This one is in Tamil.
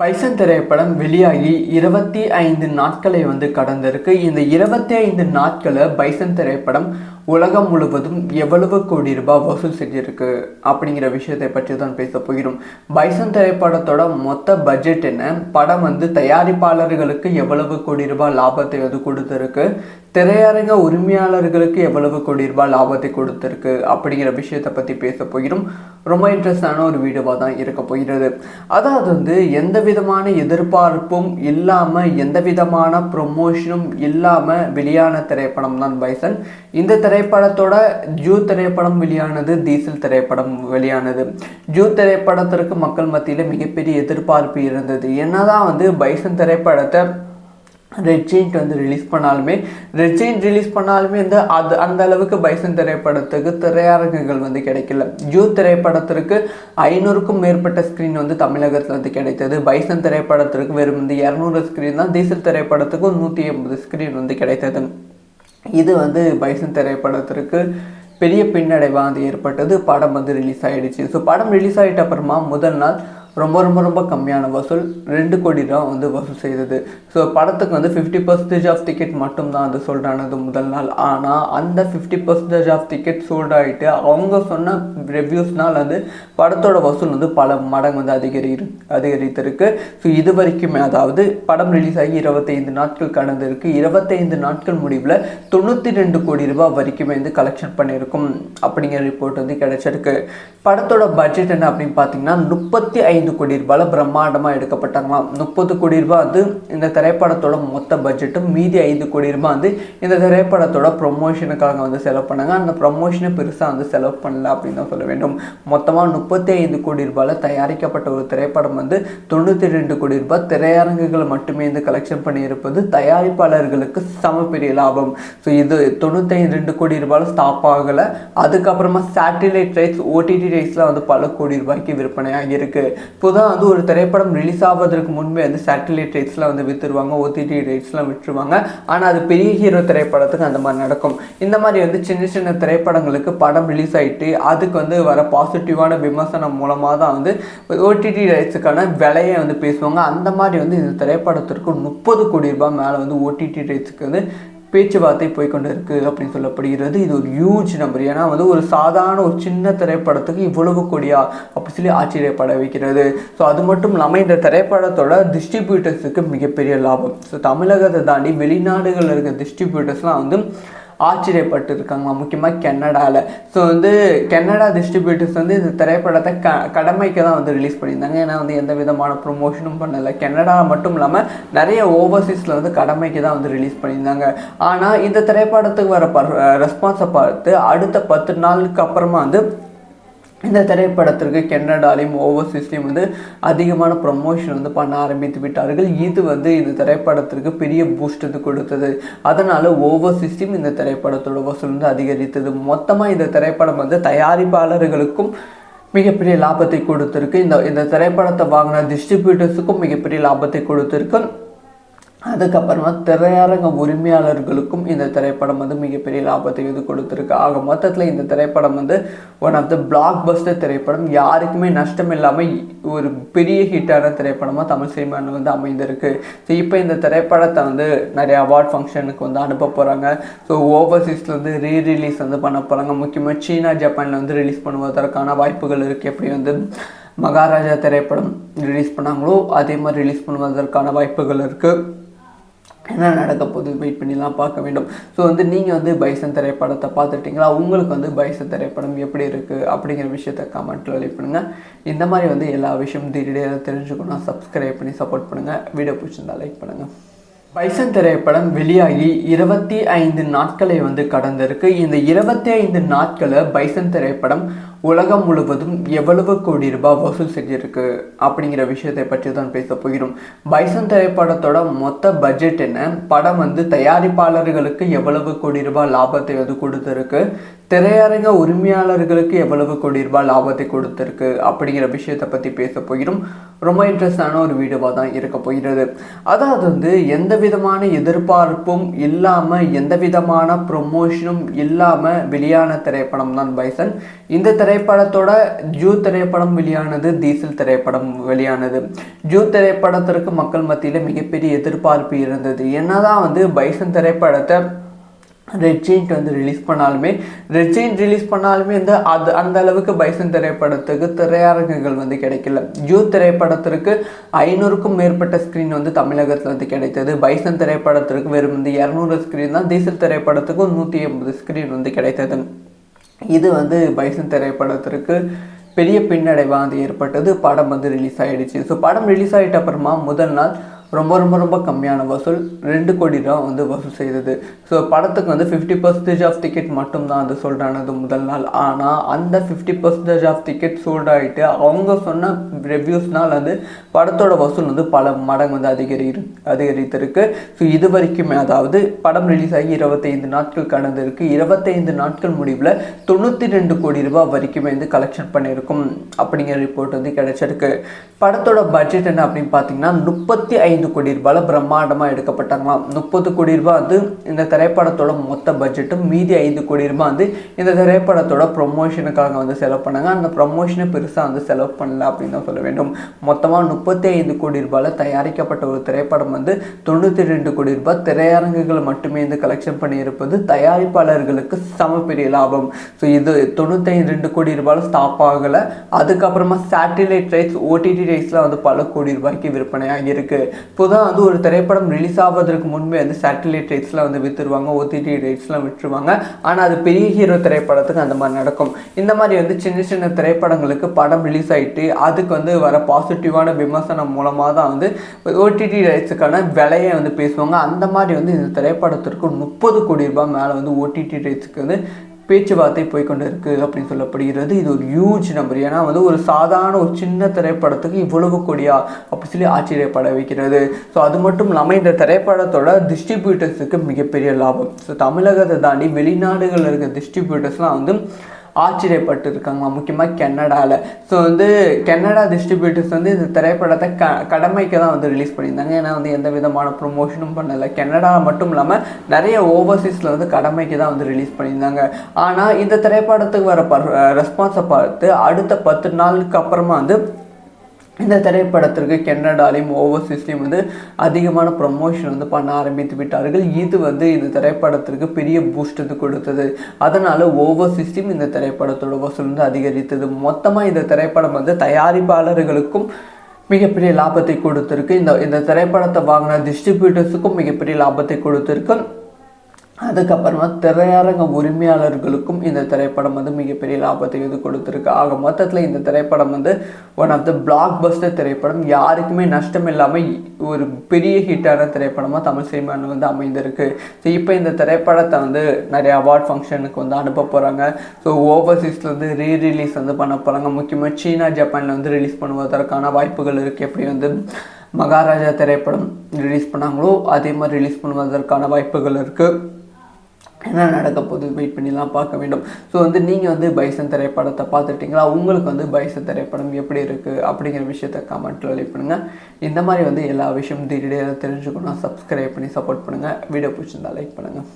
பைசன் திரைப்படம் வெளியாகி இருபத்தி ஐந்து நாட்களை வந்து கடந்திருக்கு. இந்த இருபத்தி ஐந்து நாட்களை பைசன் திரைப்படம் உலகம் முழுவதும் எவ்வளவு கோடி ரூபாய் வசூல் செஞ்சிருக்கு அப்படிங்கிற விஷயத்தை பற்றி தான் பேச போகிறோம். பைசன் திரைப்படத்தோட மொத்த பட்ஜெட் என்ன? படம் வந்து தயாரிப்பாளர்களுக்கு எவ்வளவு கோடி ரூபாய் லாபத்தை வந்து கொடுத்துருக்கு. திரையரங்க உரிமையாளர்களுக்கு எவ்வளவு கோடி ரூபாய் லாபத்தை கொடுத்துருக்கு அப்படிங்கிற விஷயத்தை பற்றி பேச போகிறோம். ரொம்ப இன்ட்ரெஸ்டான ஒரு வீடியோவாக தான் இருக்க போகிறது. அதாவது வந்து எந்த விதமான எதிர்பார்ப்பும் இல்லாமல் எந்த விதமான ப்ரொமோஷனும் இல்லாமல் வெளியான திரைப்படம் தான் பைசன். இந்த திரைப்படத்தோட ஜூ திரைப்படம் வெளியானது டீசல் திரைப்படம் வெளியானது. ஜூ திரைப்படத்திற்கு மக்கள் மத்தியில் மிகப்பெரிய எதிர்பார்ப்பு இருந்தது. என்னதான் வந்து பைசன் திரைப்படத்தை ரெட் ஜெயிண்ட் வந்து ரிலீஸ் பண்ணாலுமே ரெட் ஜெயிண்ட் ரிலீஸ் பண்ணாலுமே வந்து அது அந்த அளவுக்கு பைசன் திரைப்படத்துக்கு திரையரங்குகள் வந்து கிடைக்கல. ஜூ திரைப்படத்திற்கு ஐநூறுக்கும் மேற்பட்ட ஸ்க்ரீன் வந்து தமிழகத்தில் வந்து கிடைத்தது. பைசன் திரைப்படத்திற்கு வெறும் வந்து இரநூறு ஸ்க்ரீன் தான் டீசல் திரைப்படத்துக்கும் நூற்றி எண்பது ஸ்க்ரீன் வந்து கிடைத்தது. இது வந்து பைசன் திரைப்படத்திற்கு பெரிய பின்னடைவாக வந்து ஏற்பட்டது. படம் வந்து ரிலீஸ் ஆகிடுச்சு ஸோ படம் ரிலீஸ் ஆகிட்ட அப்புறமா முதல் நாள் ரொம்ப ரொம்ப ரொம்ப கம்மியான வசூல். ரெண்டு கோடி ரூபா வந்து வசூல் செய்தது. ஸோ படத்துக்கு வந்து ஃபிஃப்டி பர்சன்டேஜ் ஆஃப் டிக்கெட் மட்டும்தான் வந்து சொல்கிறானது முதல் நாள். ஆனால் அந்த fifty percentage of ticket sold ஆகிட்டு அவங்க சொன்ன ரிவ்யூஸ்னால் வந்து படத்தோட வசூல் வந்து பல மடங்கு வந்து அதிகரி அதிகரித்திருக்கு. ஸோ இது வரைக்குமே அதாவது படம் ரிலீஸ் ஆகி இருபத்தைந்து நாட்கள் கடந்திருக்கு. இருபத்தைந்து நாட்கள் முடிவில் தொண்ணூற்றி ரெண்டு கோடி ரூபாய் வரைக்குமே வந்து கலெக்ஷன் பண்ணியிருக்கும். அப்படிங்கிற ரிப்போர்ட் வந்து கிடைச்சிருக்கு. படத்தோட பட்ஜெட் என்ன அப்படின்னு பார்த்தீங்கன்னா முப்பத்தி ஐந்து கோடி ரூபாயில் பிரம்மாண்டமாக எடுக்கப்பட்டாங்களாம். முப்பது கோடி ரூபாய் வந்து இந்த திரைப்படத்தோட மொத்த பட்ஜெட்டும் மீதி ஐந்து கோடி ரூபாய் வந்து இந்த திரைப்படத்தோட ப்ரொமோஷனுக்காக வந்து செலவு பண்ணாங்க. அந்த ப்ரொமோஷனை பெருசாக வந்து செலவு பண்ணல அப்படின்னு தான் சொல்ல வேண்டும். மொத்தமாக முப்பத்தி ஐந்து கோடி ரூபாயில் தயாரிக்கப்பட்ட ஒரு திரைப்படம் வந்து தொண்ணூற்றி ரெண்டு கோடி ரூபாய் திரையரங்குகள் மட்டுமே வந்து கலெக்ஷன் பண்ணியிருப்பது தயாரிப்பாளர்களுக்கு சம பெரிய லாபம். ஸோ இது தொண்ணூற்றி ரெண்டு கோடி ரூபாயில் ஸ்டாப் ஆகலை. அதுக்கப்புறமா சேட்டிலைட் ரைட்ஸ் ஓடிடி ரைட்ஸ்லாம் வந்து பல கோடி ரூபாய்க்கு விற்பனையாக இருக்குது இருக்கு இப்போதான் வந்து ஒரு திரைப்படம் ரிலீஸ் ஆவதற்கு முன்பே வந்து சேட்டலைட் ரைட்ஸ்லாம் வந்து விற்றுருவாங்க ஓடிடி ரைட்ஸ்லாம் விட்டுருவாங்க ஆனால் அது பெரிய ஹீரோ திரைப்படத்துக்கு அந்த மாதிரி நடக்கும். இந்த மாதிரி வந்து சின்ன சின்ன திரைப்படங்களுக்கு படம் ரிலீஸ் ஆகிட்டு அதுக்கு வந்து வர பாசிட்டிவான விமர்சனம் மூலமாக தான் வந்து ஓடிடி ரைட்ஸுக்கான விலையை வந்து பேசுவாங்க. அந்த மாதிரி வந்து இந்த திரைப்படத்திற்கு முப்பது கோடி ரூபாய் மேலே வந்து ஓடிடி ரைட்ஸுக்கு வந்து பேச்சுவார்த்தை போய்கொண்டு இருக்குது அப்படின்னு சொல்லப்படுகிறது. இது ஒரு ஹியூஜ் நம்பர் ஏன்னா வந்து ஒரு சாதாரண ஒரு சின்ன திரைப்படத்துக்கு இவ்வளவு கொடியா அப்படி சொல்லி ஆச்சரியப்பட வைக்கிறது. ஸோ அது மட்டும் இல்லாமல் இந்த திரைப்படத்தோட டிஸ்ட்ரிபியூட்டர்ஸுக்கு மிகப்பெரிய லாபம். ஸோ தமிழகத்தை தாண்டி வெளிநாடுகளில் இருக்க டிஸ்ட்ரிபியூட்டர்ஸ்லாம் வந்து ஆச்சரியப்பட்டு இருக்காங்க முக்கியமாக கனடாவில் ஸோ வந்து கனடா டிஸ்ட்ரிபியூட்டர்ஸ் வந்து இந்த திரைப்படத்தை க கடமைக்கு தான் வந்து ரிலீஸ் பண்ணியிருந்தாங்க. ஏன்னா வந்து எந்த விதமான ப்ரொமோஷனும் பண்ணலை. கனடா மட்டும் இல்லாமல் நிறைய ஓவர்சீஸில் வந்து கடமைக்கு தான் வந்து ரிலீஸ் பண்ணியிருந்தாங்க. ஆனால் இந்த திரைப்படத்துக்கு வர பர் ரெஸ்பான்ஸை பார்த்து அடுத்த பத்து நாளுக்கு அப்புறமா வந்து இந்த திரைப்படத்திற்கு கன்னடாலையும் ஓவர்சீஸ்லையும் வந்து அதிகமான ப்ரொமோஷன் வந்து பண்ண ஆரம்பித்து விட்டார்கள். இது வந்து இந்த திரைப்படத்திற்கு பெரிய பூஸ்ட் வந்து கொடுத்தது. அதனால் ஓவர்சீஸ்லையும் இந்த திரைப்படத்தோட வசூல் வந்து அதிகரித்தது. மொத்தமாக இந்த திரைப்படம் வந்து தயாரிப்பாளர்களுக்கும் மிகப்பெரிய லாபத்தை கொடுத்துருக்கு. இந்த இந்த திரைப்படத்தை வாங்கின டிஸ்ட்ரிபியூட்டர்ஸுக்கும் மிகப்பெரிய லாபத்தை கொடுத்துருக்கு. அதுக்கப்புறமா திரையரங்க உரிமையாளர்களுக்கும் இந்த திரைப்படம் வந்து மிகப்பெரிய லாபத்தை இது கொடுத்துருக்கு. ஆக மொத்தத்தில் இந்த திரைப்படம் வந்து one of the blockbuster திரைப்படம். யாருக்குமே நஷ்டம் இல்லாமல் ஒரு பெரிய ஹிட்டான திரைப்படமாக தமிழ் சினிமாவில் வந்து அமைந்திருக்கு. ஸோ இப்போ இந்த திரைப்படத்தை வந்து நிறைய அவார்ட் ஃபங்க்ஷனுக்கு வந்து அனுப்ப போகிறாங்க ஸோ ஓவர்சீஸில் வந்து ரீ ரிலீஸ் வந்து பண்ண போகிறாங்க முக்கியமாக சீனா ஜப்பானில் வந்து ரிலீஸ் பண்ணுவதற்கான வாய்ப்புகள் இருக்குது எப்படி வந்து மகாராஜா திரைப்படம் ரிலீஸ் பண்ணாங்களோ அதே மாதிரி ரிலீஸ் பண்ணுவதற்கான வாய்ப்புகள் இருக்குது என்ன நடக்க போகுது? வெயிட் பண்ணிலாம் பார்க்க வேண்டும். ஸோ வந்து நீங்கள் வந்து பைசன் திரைப்படத்தை பார்த்துட்டிங்களா? உங்களுக்கு வந்து பைசன் திரைப்படம் எப்படி இருக்குது அப்படிங்கிற விஷயத்த கமெண்ட்டில் லைக் பண்ணுங்கள் இந்த மாதிரி வந்து எல்லா விஷயமும் டீட்டெயிலாக தெரிஞ்சுக்கணும் சப்ஸ்கிரைப் பண்ணி சப்போர்ட் பண்ணுங்கள் வீடியோ பிடிச்சிருந்தா லைக் பண்ணுங்கள் பைசன் திரைப்படம் வெளியாகி இருபத்தி ஐந்து நாட்களை வந்து கடந்திருக்கு. இந்த இருபத்தி ஐந்து நாட்களை பைசன் திரைப்படம் உலகம் முழுவதும் எவ்வளவு கோடி ரூபாய் வசூல் செஞ்சிருக்கு அப்படிங்கிற விஷயத்தை பற்றி தான் பேச போகிறோம். பைசன் திரைப்படத்தோட மொத்த பட்ஜெட் என்ன? படம் வந்து தயாரிப்பாளர்களுக்கு எவ்வளவு கோடி ரூபாய் லாபத்தை வந்து கொடுத்துருக்கு? திரையரங்க உரிமையாளர்களுக்கு எவ்வளவு கோடி ரூபாய் லாபத்தை கொடுத்துருக்கு அப்படிங்கிற விஷயத்தை பற்றி பேச போகிறோம். ரொம்ப இன்ட்ரெஸ்டான ஒரு வீடியோவாக தான் இருக்க போகிறது. அதாவது வந்து எந்த விதமான எதிர்பார்ப்பும் இல்லாமல் எந்த விதமான ப்ரொமோஷனும் இல்லாமல் வெளியான திரைப்படம் தான் பைசன். இந்த திரைப்படத்தோட ஜூ திரைப்படம் வெளியானது டீசல் திரைப்படம் வெளியானது. ஜூ திரைப்படத்திற்கு மக்கள் மத்தியில் மிகப்பெரிய எதிர்பார்ப்பு இருந்தது. என்னதான் வந்து பைசன் திரைப்படத்தை ரெட் வந்து ரிலீஸ் பண்ணாலுமே ரெட் ரிலீஸ் பண்ணாலுமே வந்து அது அந்த அளவுக்கு பைசன் திரைப்படத்துக்கு திரையரங்குகள் வந்து கிடைக்கல. ஜூ திரைப்படத்திற்கு ஐநூறுக்கும் மேற்பட்ட ஸ்க்ரீன் வந்து தமிழகத்தில் வந்து கிடைத்தது. பைசன் திரைப்படத்திற்கு வெறும் வந்து இரநூறு ஸ்க்ரீன் தான் டீசல் திரைப்படத்துக்கு நூற்றி ஐம்பது ஸ்க்ரீன் வந்து கிடைத்தது. இது வந்து பைசன் திரைப்படத்திற்கு பெரிய பின்னடைவாக வந்து ஏற்பட்டது. படம் வந்து ரிலீஸ் ஆகிடுச்சு ஸோ படம் ரிலீஸ் ஆகிட்ட அப்புறமா முதல் நாள் ரொம்ப ரொம்ப ரொம்ப கம்மியான வசூல். ரெண்டு கோடி ரூபா வந்து வசூல் செய்தது. ஸோ படத்துக்கு வந்து ஃபிஃப்டி பர்சன்டேஜ் ஆஃப் டிக்கெட் மட்டும்தான் வந்து சொல்கிறானது முதல் நாள். ஆனால் அந்த fifty percentage of ticket sold ஆகிட்டு அவங்க சொன்ன ரிவ்யூஸ்னால் வந்து படத்தோட வசூல் வந்து பல மடங்கு வந்து அதிகரி அதிகரித்திருக்கு. ஸோ இது வரைக்குமே அதாவது படம் ரிலீஸ் ஆகி இருபத்தைந்து நாட்கள் கடந்திருக்கு. இருபத்தைந்து நாட்கள் முடிவில் தொண்ணூற்றி ரெண்டு கோடி ரூபாய் வரைக்குமே வந்து கலெக்ஷன் பண்ணியிருக்கும். அப்படிங்கிற ரிப்போர்ட் வந்து கிடைச்சிருக்கு. படத்தோட பட்ஜெட் என்ன அப்படின்னு பார்த்தீங்கன்னா முப்பத்தி ஐந்து கோடி ரூபாயில் பிரம்மாண்டமாக எடுக்கப்பட்டாங்களாம். முப்பது கோடி ரூபாய் வந்து இந்த திரைப்படத்தோட மொத்த பட்ஜெட்டும் மீதி ஐந்து கோடி ரூபாய் வந்து இந்த திரைப்படத்தோட ப்ரொமோஷனுக்காக வந்து செலவு பண்ணாங்க. அந்த ப்ரொமோஷனை பெருசாக வந்து செலவு பண்ணல அப்படின்னு தான் சொல்ல வேண்டும். மொத்தமாக முப்பத்தி ஐந்து கோடி ரூபாயில் தயாரிக்கப்பட்ட ஒரு திரைப்படம் வந்து தொண்ணூற்றி ரெண்டு கோடி ரூபாய் திரையரங்குகளை மட்டுமே வந்து கலெக்ஷன் பண்ணியிருப்பது தயாரிப்பாளர்களுக்கு சம பெரிய லாபம். ஸோ இது தொண்ணூற்றி ரெண்டு கோடி ரூபாயில் ஸ்டாப் ஆகலை. அதுக்கப்புறமா சேட்டிலைட் ரைட்ஸ் ஓடிடி ரைட்ஸ்லாம் வந்து பல கோடி ரூபாய்க்கு விற்பனை ஆகியிருக்கு இப்போதான் வந்து ஒரு திரைப்படம் ரிலீஸ் ஆவதற்கு முன்பே வந்து சேட்டலைட் ரைட்ஸ்லாம் வந்து விற்றுருவாங்க ஓடிடி ரைட்ஸ்லாம் விட்டுருவாங்க. ஆனால் அது பெரிய ஹீரோ திரைப்படத்துக்கு அந்த மாதிரி நடக்கும். இந்த மாதிரி வந்து சின்ன சின்ன திரைப்படங்களுக்கு படம் ரிலீஸ் ஆகிட்டு அதுக்கு வந்து வர பாசிட்டிவான விமர்சனம் மூலமாக தான் வந்து ஓடிடி ரைட்ஸுக்கான விலையை வந்து பேசுவாங்க. அந்த மாதிரி வந்து இந்த திரைப்படத்திற்கு முப்பது கோடி ரூபாய் மேலே வந்து ஓடிடி ரைட்ஸுக்கு வந்து பேச்சுவார்த்தை போய்கொண்டு இருக்குது அப்படின்னு சொல்லப்படுகிறது. இது ஒரு ஹியூஜ் நம்பர் ஏன்னா வந்து ஒரு சாதாரண ஒரு சின்ன திரைப்படத்துக்கு இவ்வளவு கொடியா அப்படி சொல்லி ஆச்சரியப்பட வைக்கிறது. ஸோ அது மட்டும் இல்லாமல் இந்த திரைப்படத்தோட டிஸ்ட்ரிபியூட்டர்ஸுக்கு மிகப்பெரிய லாபம். ஸோ தமிழகத்தை தாண்டி வெளிநாடுகளில் இருக்க டிஸ்ட்ரிபியூட்டர்ஸ்லாம் வந்து ஆச்சரியப்பட்டு இருக்காங்க முக்கியமாக கன்னடாவில் ஸோ வந்து கன்னடா டிஸ்ட்ரிபியூட்டர்ஸ் வந்து இந்த திரைப்படத்தை க கடமைக்கு தான் வந்து ரிலீஸ் பண்ணியிருந்தாங்க. ஏன்னா வந்து எந்த விதமான ப்ரொமோஷனும் பண்ணலை. கனடா மட்டும் இல்லாமல் நிறைய ஓவர்சீஸில் வந்து கடமைக்கு தான் வந்து ரிலீஸ் பண்ணியிருந்தாங்க. ஆனால் இந்த திரைப்படத்துக்கு வர பர் ரெஸ்பான்ஸை பார்த்து அடுத்த பத்து நாளுக்கு அப்புறமா வந்து இந்த திரைப்படத்திற்கு கன்னடாலையும் ஓவர்சீஸ்லையும் வந்து அதிகமான ப்ரமோஷன் வந்து பண்ண ஆரம்பித்து விட்டார்கள். இது வந்து இந்த திரைப்படத்திற்கு பெரிய பூஸ்ட் வந்து கொடுத்தது. அதனால் ஓவர்சீஸ்லையும் இந்த திரைப்படத்தோட வசூல் வந்து அதிகரித்தது. மொத்தமாக இந்த திரைப்படம் வந்து தயாரிப்பாளர்களுக்கும் மிகப்பெரிய லாபத்தை கொடுத்துருக்கு. இந்த இந்த திரைப்படத்தை வாங்கின டிஸ்ட்ரிபியூட்டர்ஸுக்கும் மிகப்பெரிய லாபத்தை கொடுத்துருக்கு. அதுக்கப்புறமா திரையரங்க உரிமையாளர்களுக்கும் இந்த திரைப்படம் வந்து மிகப்பெரிய லாபத்தை இது கொடுத்துருக்கு. ஆக மொத்தத்தில் இந்த திரைப்படம் வந்து one of the blockbuster திரைப்படம். யாருக்குமே நஷ்டம் இல்லாமல் ஒரு பெரிய ஹிட்டான திரைப்படமாக தமிழ் சினிமாவில் வந்து அமைந்திருக்கு. ஸோ இப்போ இந்த திரைப்படத்தை வந்து நிறைய அவார்ட் ஃபங்க்ஷனுக்கு வந்து அனுப்ப போகிறாங்க ஸோ ஓவர்சீஸில் வந்து ரீ ரிலீஸ் வந்து பண்ண போகிறாங்க முக்கியமாக சீனா ஜப்பானில் வந்து ரிலீஸ் பண்ணுவதற்கான வாய்ப்புகள் இருக்குது எப்படி வந்து மகாராஜா திரைப்படம் ரிலீஸ் பண்ணாங்களோ அதே மாதிரி ரிலீஸ் பண்ணுவதற்கான வாய்ப்புகள் இருக்குது என்ன நடக்க போகுது? வெயிட் பண்ணிலாம் பார்க்க வேண்டும். ஸோ வந்து நீங்கள் வந்து பைசன் திரைப்படத்தை பார்த்துட்டிங்களா உங்களுக்கு வந்து பைசன் திரைப்படம் எப்படி இருக்குது அப்படிங்கிற விஷயத்த கமெண்ட்டில் லீவ் பண்ணுங்கள் இந்த மாதிரி வந்து எல்லா விஷயமும் டீட்டெயிலாக தெரிஞ்சுக்கணும். சப்ஸ்கிரைப் பண்ணி சப்போர்ட் பண்ணுங்கள் வீடியோ பிடிச்சிருந்தா லைக் பண்ணுங்கள்